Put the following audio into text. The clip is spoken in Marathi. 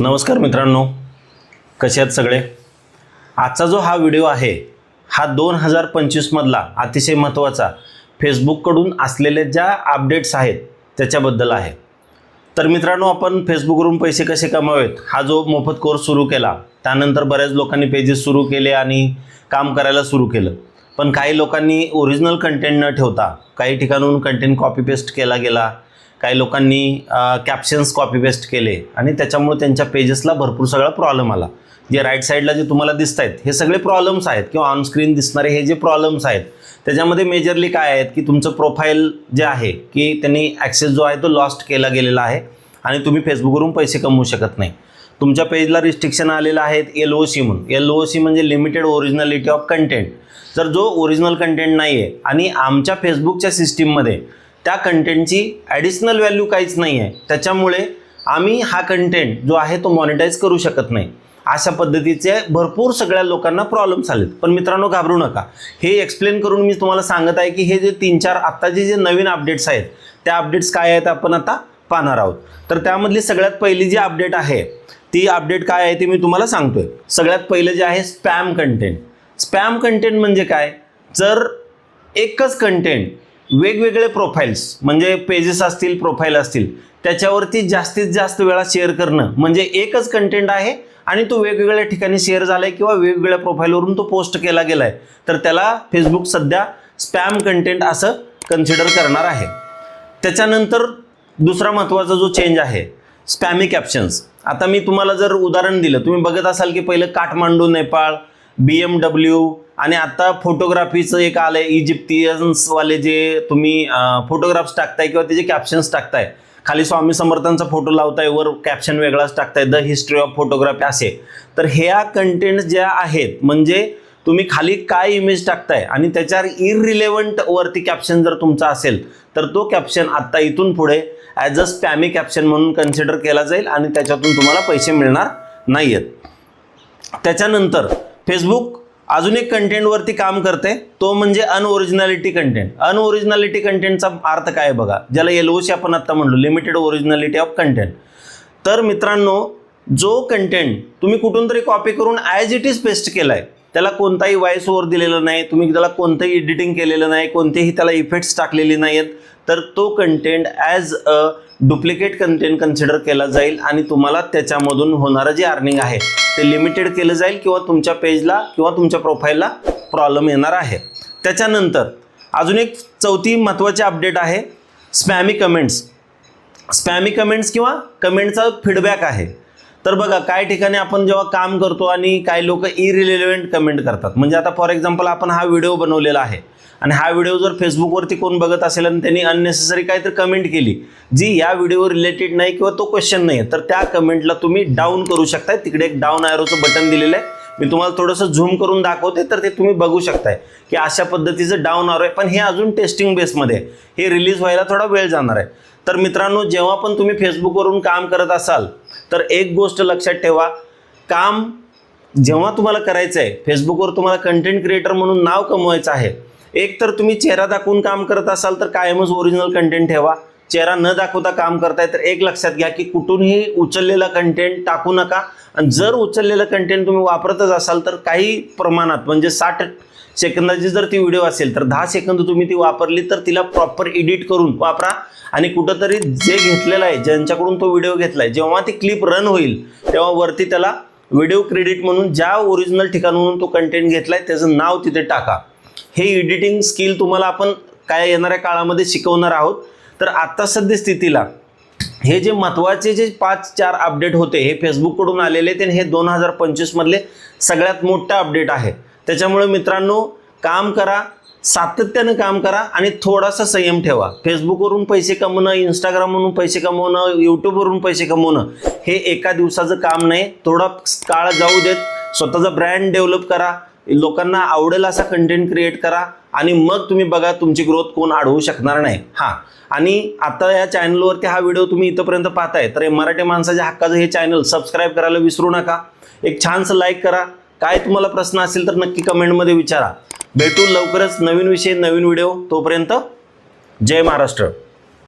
नमस्कार मित्रांनो. कसे आहेत सगळे? आजचा जो हा व्हिडिओ आहे हा दोन हजार पंचवीसमधला अतिशय महत्त्वाचा फेसबुककडून असलेले ज्या अपडेट्स आहेत त्याच्याबद्दल आहे. तर मित्रांनो आपण फेसबुकवरून पैसे कसे कमावेत हा जो मोफत कोर्स सुरू केला त्यानंतर बऱ्याच लोकांनी पेजेस सुरू केले आणि काम करायला सुरू केलं. पण काही लोकांनी ओरिजिनल कंटेंट न ठेवता काही ठिकाणून कंटेंट कॉपी पेस्ट केला गेला काही लोकांनी कॅप्शन्स कॉपी पेस्ट केले आणि त्याच्यामुळे त्यांच्या पेजेसला भरपूर सगळा प्रॉब्लेम आला. जे राईट साईडला जे तुम्हाला दिसत आहेत हे सगळे प्रॉब्लेम्स आहेत किंवा ऑनस्क्रीन दिसणारे हे जे प्रॉब्लेम्स आहेत त्याच्यामध्ये मेजरली काय आहेत की तुमचं प्रोफाईल जे आहे की त्यांनी ॲक्सेस जो आहे तो लॉस्ट केला गेलेला आहे आणि तुम्ही फेसबुकवरून पैसे कमवू शकत नाही. तुमच्या पेजला रिस्ट्रिक्शन आलेलं आहेत एल ओ सी म्हणून. एल ओ सी म्हणजे लिमिटेड ओरिजिनॅलिटी ऑफ कंटेंट जर जो ओरिजिनल कंटेंट नाही आहे आणि आमच्या फेसबुकच्या सिस्टीममध्ये त्या कंटेंटची ॲडिशनल व्हॅल्यू काहीच नाही आहे त्याच्यामुळे आम्ही हा कंटेंट जो आहे तो मॉनिटाईज करू शकत नाही. अशा पद्धतीचे भरपूर सगळ्या लोकांना प्रॉब्लेम्स आलेत. पण मित्रांनो घाबरू नका. हे एक्सप्लेन करून मी तुम्हाला सांगत आहे की हे जे तीन चार आत्ताचे जे नवीन अपडेट्स आहेत त्या अपडेट्स काय आहेत आपण आता पाहणार आहोत. तर त्यामधली सगळ्यात पहिली जी अपडेट आहे ती अपडेट काय आहे ते मी तुम्हाला सांगतोय. सगळ्यात पहिलं जे आहे स्पॅम कंटेंट स्पॅम कंटेंट म्हणजे काय? जर एकच कंटेंट वेगवेगळे प्रोफाईल्स म्हणजे पेजेस असतील प्रोफाईल असतील त्याच्यावरती जास्तीत जास्त वेळा शेअर करणं म्हणजे एकच कंटेंट आहे आणि तो वेगवेगळ्या ठिकाणी शेअर झाला आहे किंवा वेगवेगळ्या प्रोफाईलवरून तो पोस्ट केला गेला आहे तर त्याला फेसबुक सध्या स्पॅम कंटेंट असं कन्सिडर करणार आहे. त्याच्यानंतर दुसरा महत्त्वाचा जो चेंज आहे स्पॅमी कॅप्शन्स आता मी तुम्हाला जर उदाहरण दिलं तुम्ही बघत असाल की पहिलं Kathmandu Nepal B M W आणि आता फोटोग्राफीचं एक आलं आहे इजिप्तियन्सवाले जे तुम्ही फोटोग्राफ्स टाकताय किंवा त्याचे कॅप्शन्स टाकताय. खाली स्वामी समर्थांचा फोटो लावताय वर कॅप्शन वेगळाच टाकताय द हिस्ट्री ऑफ फोटोग्राफी असे. तर ह्या कंटेंट ज्या आहेत म्हणजे तुम्ही खाली काय इमेज टाकताय आणि त्याच्यावर इररिलेवंट वरती कॅप्शन जर तुमचा असेल तर तो कॅप्शन आत्ता इथून पुढे ॲज अ स्पॅमी कॅप्शन म्हणून कन्सिडर केला जाईल आणि त्याच्यातून तुम्हाला पैसे मिळणार नाही आहेत त्याच्यानंतर फेसबुक अजून एक कंटेंटवरती काम करते तो म्हणजे अनओरिजिनॅलिटी कंटेंट अनओरिजिनॅलिटी कंटेंटचा अर्थ काय बघा? ज्याला येलोशी आपण आत्ता म्हणलो लिमिटेड ओरिजिनॅलिटी ऑफ कंटेंट तर मित्रांनो जो कंटेंट तुम्ही कुठून तरी कॉपी करून ॲज इट इज पेस्ट केला आहे त्याला कोणताही वॉइस ओव्हर दिलेला नाही तुम्ही त्याला कोणतंही एडिटिंग केलेलं नाही कोणतेही त्याला इफेक्ट्स टाकलेले नाही आहेत तर तो content as a duplicate content consider केला जाईल आणि तुम्हाला त्याच्यामधून होणारं जे अर्निंग आहे ते लिमिटेड केलं जाईल किंवा तुमच्या पेजला किंवा तुमच्या प्रोफाईलला प्रॉब्लेम येणार आहे. त्याच्यानंतर अजून एक चौथी महत्त्वाची अपडेट आहे स्पॅमी कमेंट्स स्पॅमी कमेंट्स किंवा कमेंटचा फीडबॅक आहे. तर बघा काय ठिकाणी आपण जेव्हा काम करतो आणि काही लोक इरिलेव्हंट कमेंट करतात. म्हणजे आता फॉर एक्झाम्पल आपण हा व्हिडिओ बनवलेला आहे. आणि हा व्हिडिओ जर फेसबुकवरती कोण बघत असेल आणि त्यांनी अननेसेसरी काहीतरी कमेंट केली जी या व्हिडिओवर रिलेटेड नाही किंवा तो क्वेश्चन नाही आहे तर त्या कमेंटला तुम्ही डाऊन करू शकताय. तिकडे एक डाऊन आयरोचं बटन दिलेलं आहे. मी तुम्हाला थोडंसं झूम करून दाखवते तर ते तुम्ही बघू शकताय की अशा पद्धतीचं डाऊन आरो आहे. पण हे अजून टेस्टिंग बेसमध्ये हे रिलीज व्हायला थोडा वेळ जाणार आहे. तर मित्रांनो जेव्हा पण तुम्ही फेसबुकवरून काम करत असाल तर एक गोष्ट लक्षात ठेवा. काम जेव्हा तुम्हाला करायचं आहे फेसबुकवर तुम्हाला कंटेंट क्रिएटर म्हणून नाव कमवायचं आहे. एक तर तुम्ही चेहरा दाखवून काम करत असाल तर कायमच ओरिजिनल कंटेंट ठेवा. चेहरा न दाखवता काम करताय तर एक लक्षात घ्या की कुठूनही उचललेला कंटेंट टाकू नका. आणि जर उचललेलं कंटेंट तुम्ही वापरतच असाल तर काही प्रमाणात म्हणजे साठ सेकंदाची जर ती व्हिडिओ असेल तर दहा सेकंद तुम्ही ती वापरली तर तिला प्रॉपर एडिट करून वापरा. आणि कुठंतरी जे घेतलेलं आहे ज्यांच्याकडून तो व्हिडिओ घेतला आहे जेव्हा ती क्लिप रन होईल तेव्हा वरती त्याला व्हिडिओ क्रेडिट म्हणून ज्या ओरिजिनल ठिकाणाहून तो कंटेंट घेतला आहे त्याचं नाव तिथे टाका. हे एडिटिंग स्किल तुम्हाला आपण काय येणाऱ्या काळामध्ये शिकवणार आहोत. तर आत्ता सद्यस्थितीला हे जे महत्त्वाचे जे पाच चार अपडेट होते हे फेसबुककडून आलेले ते हे दोन हजार पंचवीसमधले सगळ्यात मोठं अपडेट आहे. त्याच्यामुळे मित्रांनो काम करा सातत्यानं काम करा आणि थोडासा संयम ठेवा. फेसबुकवरून पैसे कमवणं इंस्टाग्रामवरून पैसे कमवणं यूट्यूबवरून पैसे कमवणं हे एका दिवसाचं काम नाही. थोडा काळ जाऊ देत स्वतःचा ब्रँड डेव्हलप करा लोकांना आवडेल असा कंटेंट क्रिएट करा आणि मग तुम्ही बघा तुमची ग्रोथ कोण अडवू शकणार नाही. हां. आणि आता या चॅनलवरती हा व्हिडिओ तुम्ही इथंपर्यंत पाहताय तर हे मराठी माणसाच्या हक्काचं हे चॅनल सबस्क्राईब करायला विसरू नका. एक छानसं लाईक करा. काय तुम्हाला प्रश्न असेल तर नक्की कमेंटमध्ये विचारा. भेटू लवकरच नवीन विषय नवीन व्हिडिओ तोपर्यंत जय महाराष्ट्र.